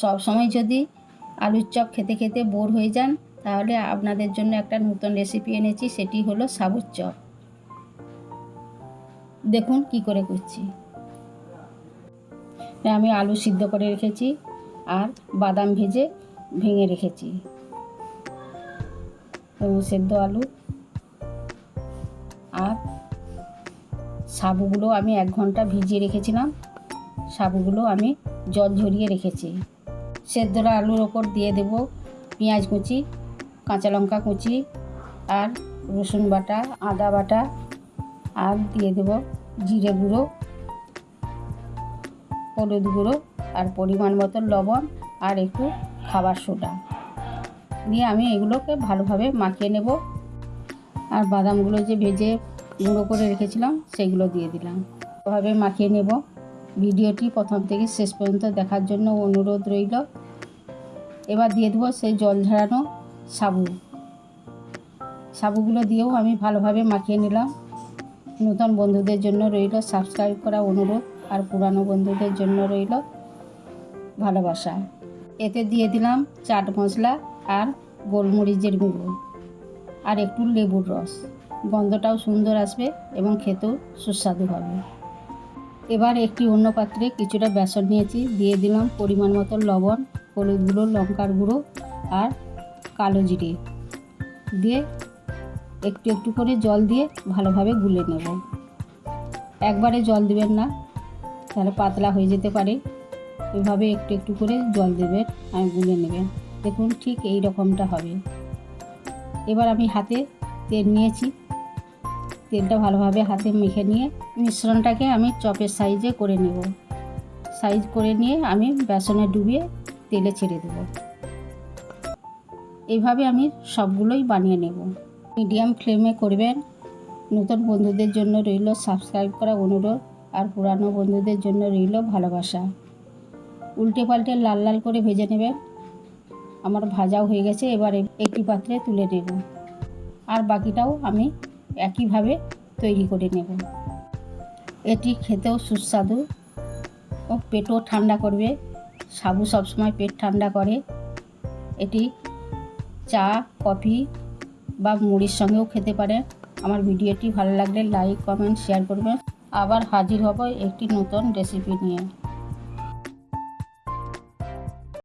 সব সময় যদি আলুর চপ খেতে খেতে বোর হয়ে যান, তাহলে আপনাদের জন্য একটা নতুন রেসিপি এনেছি, সেটি হলো সাবুর চপ। দেখুন কি করে করছি। আমি আলু সিদ্ধ করে রেখেছি আর বাদাম ভেজে ভেঙে রেখেছি। সেদ্ধ আলু আর সাবুগুলো আমি এক ঘণ্টা ভিজিয়ে রেখেছিলাম। সাবুগুলো আমি জল ঝরিয়ে রেখেছি। সেদ্ধরা আলুর ওপর দিয়ে দেব পেঁয়াজ কুচি, কাঁচা লঙ্কা কুচি আর রসুন বাটা, আদা বাটা আর দিয়ে দেব জিরে গুঁড়ো, হলুদ গুঁড়ো আর পরিমাণ মতো লবণ আর একটু খাবার সোডা। দিয়ে আমি এগুলোকে ভালোভাবে মাখিয়ে নেব। আর বাদামগুলো যে ভেজে গুঁড়ো করে রেখেছিলাম সেগুলো দিয়ে দিলাম। ভাবে মাখিয়ে নেব। ভিডিওটি প্রথম থেকে শেষ পর্যন্ত দেখার জন্য অনুরোধ রইল। এবার দিয়ে দেবো সেই জল ঝাড়ানো সাবু। সাবুগুলো দিয়েও আমি ভালোভাবে মাখিয়ে নিলাম। নতুন বন্ধুদের জন্য রইল সাবস্ক্রাইব করা অনুরোধ আর পুরানো বন্ধুদের জন্য রইল ভালোবাসা। এতে দিয়ে দিলাম চাট মশলা আর গোলমরিচের গুঁড়ো আর একটু লেবুর রস। গন্ধটাও সুন্দর আসবে এবং খেতেও সুস্বাদু হবে। এবার একটি অন্য পাত্রে কিছুটা বেসন নিয়েছি। দিয়ে দিলাম পরিমাণ মতো লবণ, হলুদ গুঁড়ো, লঙ্কার গুঁড়ো আর কালো জিরে। দিয়ে একটু একটু করে জল দিয়ে ভালোভাবে গুলে নেব। একবারে জল দেবেন না, তাহলে পাতলা হয়ে যেতে পারে। এভাবে একটু একটু করে জল দেবেন আর গুলে নেবেন। দেখুন ঠিক এই রকমটা হবে। এবার আমি হাতে তেল নিয়েছি। তেলটা ভালোভাবে হাতে মেখে নিয়ে মিশ্রণটাকে আমি চপের সাইজে করে নেব। সাইজ করে নিয়ে আমি বেসনে ডুবিয়ে তেলে ছেড়ে দেব। এইভাবে আমি সবগুলোই বানিয়ে নেব। মিডিয়াম ফ্লেমে করবেন। নতুন বন্ধুদের জন্য রইল সাবস্ক্রাইব করা অনুরোধ আর পুরানো বন্ধুদের জন্য রইল ভালোবাসা। উল্টে পাল্টে লাল লাল করে ভেজে নেবেন। আমার ভাজাও হয়ে গেছে, এবারে একটি পাত্রে তুলে নেব। আর বাকিটাও আমি একইভাবে তৈরি করে নেব। এটি খেতেও সুস্বাদু ও পেটও ঠান্ডা করবে। সাবু সবসময় পেট ঠান্ডা করে। এটি চা, কফি বা মুড়ির সঙ্গেও খেতে পারে। আমার ভিডিওটি ভালো লাগলে লাইক, কমেন্ট, শেয়ার করবেন আবার হাজির হব একটি নতুন রেসিপি নিয়ে।